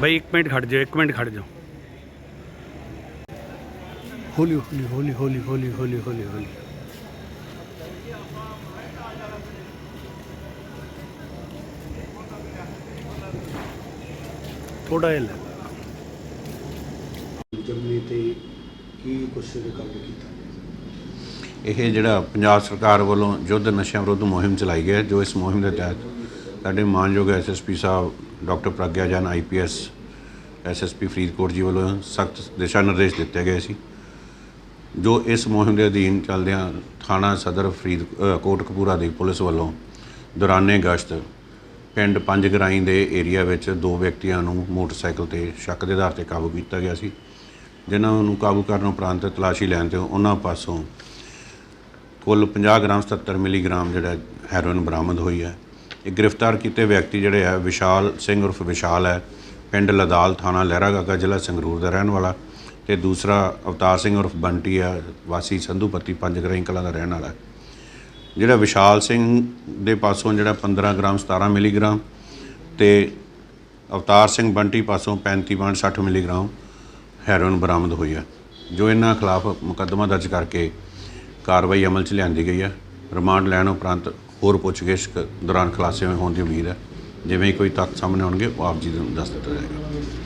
ਬਈ 1 ਮਿੰਟ ਖੜ ਜਾਓ 1 ਮਿੰਟ ਖੜ ਜਾਓ। ਹੌਲੀ ਹੌਲੀ ਹੌਲੀ ਹੌਲੀ ਹੌਲੀ ਹੌਲੀ ਹੌਲੀ ਹੌਲੀ। ਥੋੜਾ ਜਿਹਾ ਲੈ। ਜਮਨੀ ਤੇ ਕੀ ਕੁਛ ਕੰਮ ਕੀਤਾ? ਇਹ ਜਿਹੜਾ ਪੰਜਾਬ ਸਰਕਾਰ ਵੱਲੋਂ ਯੁੱਧ ਨਸ਼ਿਆਂ ਵਿਰੁੱਧ ਮੁਹਿੰਮ ਚਲਾਈ ਗਈ ਹੈ ਜੋ ਇਸ ਮੁਹਿੰਮ ਦੇ ਤਹਿਤ ਸਾਡੇ ਮਾਨਯੋਗ ਐਸਐਸਪੀ ਸਾਹਿਬ ਡਾਕਟਰ ਪ੍ਰਗਿਆ ਜਨ ਆਈਪੀਐਸ ਐਸਐਸਪੀ ਫਰੀਦਕੋਟ ਜੀ ਵੱਲੋਂ ਸਖਤ ਦਿਸ਼ਾ ਨਿਰਦੇਸ਼ ਦਿੱਤੇ ਗਏ ਸੀ। ਜੋ ਇਸ ਮੁਹਿੰਮ ਦੇ ਅਧੀਨ ਚੱਲਦਿਆਂ ਥਾਣਾ ਸਦਰ ਫਰੀਦ ਅ, ਕੋਟਕਪੂਰਾ ਦੀ ਪੁਲਿਸ ਵੱਲੋਂ ਦੌਰਾਨੇ ਗਸ਼ਤ ਪਿੰਡ ਪੰਜ ਗਰਾਈ ਦੇ ਏਰੀਆ ਵਿੱਚ ਦੋ ਵਿਅਕਤੀਆਂ ਨੂੰ ਮੋਟਰਸਾਈਕਲ ਤੇ ਸ਼ੱਕ ਦੇ ਆਧਾਰ ਤੇ ਕਾਬੂ ਕੀਤਾ ਗਿਆ ਸੀ ਜਿਨ੍ਹਾਂ ਨੂੰ ਕਾਬੂ ਕਰਨ ਉਪਰੰਤ ਤਲਾਸ਼ੀ ਲੈਣ ਤੇ ਉਹਨਾਂ ਪਾਸੋਂ ਕੁੱਲ 50 ਗ੍ਰਾਮ 77 ਮਿਲੀਗ੍ਰਾਮ ਜਿਹੜਾ ਹੈਰੋਇਨ ਬਰਾਮਦ ਹੋਈ ਹੈ। ਇਹ ਗ੍ਰਿਫਤਾਰ ਕੀਤੇ ਵਿਅਕਤੀ ਜਿਹੜੇ ਹੈ ਵਿਸ਼ਾਲ ਸਿੰਘ ਉਰਫ ਵਿਸ਼ਾਲ ਹੈ, ਪਿੰਡ ਲਦਾਲ ਥਾਣਾ ਲਹਿਰਾਗਾਗਾ ਜ਼ਿਲ੍ਹਾ ਸੰਗਰੂਰ ਦਾ ਰਹਿਣ ਵਾਲਾ ਤੇ ਦੂਸਰਾ ਅਵਤਾਰ ਸਿੰਘ ਉਰਫ ਬੰਟੀ ਆ, ਵਾਸੀ ਸੰਧੂਪਤੀ ਪੰਜ ਗਰਾਈ ਕਲਾਂ ਦਾ ਰਹਿਣ ਵਾਲਾ ਜਿਹੜਾ ਵਿਸ਼ਾਲ ਸਿੰਘ ਦੇ ਪਾਸੋਂ ਜਿਹੜਾ 15 ਗ੍ਰਾਮ 17 ਮਿਲੀਗ੍ਰਾਮ ਤੇ ਅਵਤਾਰ ਸਿੰਘ ਬੰਟੀ ਪਾਸੋਂ 35.60 ਮਿਲੀਗ੍ਰਾਮ ਹੈਰੋਇਨ ਬਰਾਮਦ ਹੋਈ ਹੈ। ਜੋ ਇਹਨਾਂ ਖਿਲਾਫ ਮੁਕੱਦਮਾ ਦਰਜ ਕਰਕੇ ਕਾਰਵਾਈ ਅਮਲ 'ਚ ਲਿਆਂਦੀ ਗਈ ਹੈ। ਰਿਮਾਂਡ ਲੈਣ ਉਪਰੰਤ ਹੋਰ ਪੁੱਛਗਿੱਛ ਕ- ਦੌਰਾਨ ਖੁਲਾਸੇ ਹੋਣ ਦੀ ਉਮੀਦ ਹੈ। ਜਿਵੇਂ ਹੀ ਕੋਈ ਤੱਥ ਸਾਹਮਣੇ ਆਉਣਗੇ, ਉਹ ਆਪ ਜੀ ਨੂੰ ਦੱਸ ਦਿੱਤਾ ਜਾਏਗਾ।